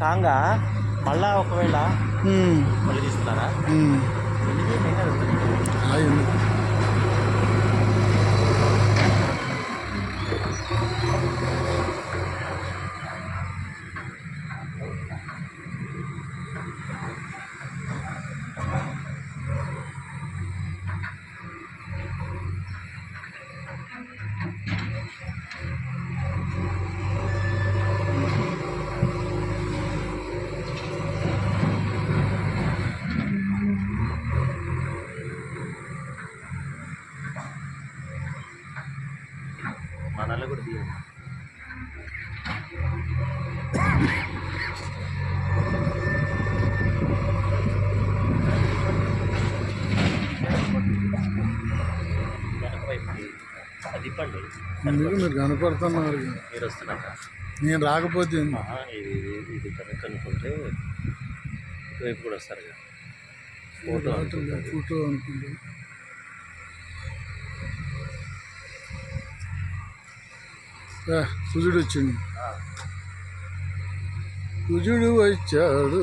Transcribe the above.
కాంగా మళ్ళా ఒకవేళ ఉమ్, మనల్ని కూడా తీయండి అది ఇవ్వండి మీరు కనపడుతున్నారు? మీరు వస్తున్నారా? నేను రాకపోతే ఇది ఇది- కనుక అనుకుంటే ఇటువైపు కూడా వస్తారు కదా. ఫోటో ఫోటో అనుకుంటా. కుజుడు వచ్చింది కుజుడు వచ్చాడు.